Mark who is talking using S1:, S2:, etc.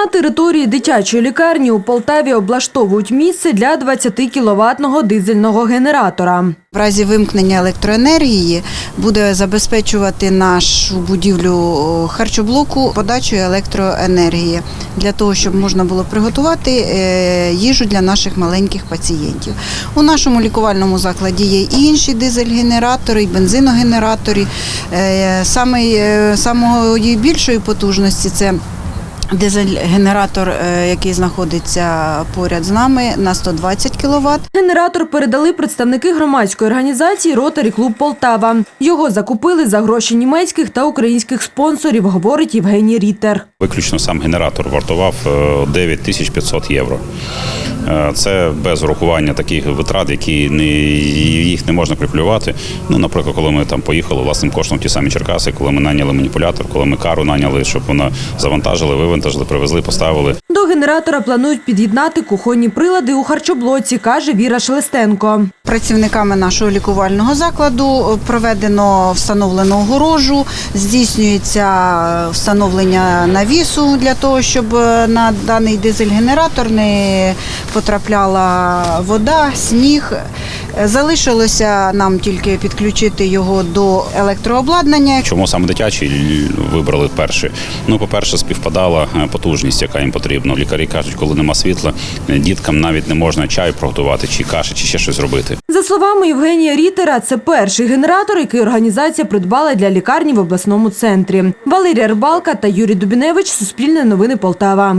S1: На території дитячої лікарні у Полтаві облаштовують місце для 20 кіловатного дизельного генератора.
S2: В разі вимкнення електроенергії буде забезпечувати нашу будівлю харчоблоку подачою електроенергії для того, щоб можна було приготувати е, їжу для наших маленьких пацієнтів. У нашому лікувальному закладі є і інші дизель-генератори, і бензиногенератори. Е, Саме, е, самої більшої потужності це Дизель-генератор, е, який знаходиться поряд з нами на 120 кВт.
S1: Генератор передали представники громадської організації Ротарі Клуб Полтава. Його закупили за гроші німецьких та українських спонсорів, говорить Євгеній Рітер.
S3: Виключно сам генератор вартував е, 9500 євро. Е, Це без урахування таких витрат, які не, їх не можна калькулювати. Ну, наприклад, коли ми там поїхали власним коштом в ті самі Черкаси, коли ми наняли маніпулятор, коли ми кару наняли, щоб вона завантажили, вивантажили, привезли, поставили.
S1: До генератора планують під'єднати кухонні прилади у харчоблоці, каже Віра Шлестенко.
S2: Працівниками нашого лікувального закладу проведено встановлено огорожу, здійснюється встановлення навісу для того, щоб е, на даний дизель-генератор не потрапляла вода, сніг. Залишилося нам тільки підключити його до електрообладнання.
S3: Чому саме дитячий вибрали перший? Ну, по-перше, співпадала е, потужність, яка їм потрібна. Лікарі кажуть, коли нема світла, е, діткам навіть не можна чай приготувати, чи каші, чи ще щось зробити.
S1: За словами Євгенія Рітера, це перший генератор, який організація придбала для лікарні в обласному центрі. Валерія Рибалка та Юрій Дубіневич, Суспільне новини Полтава.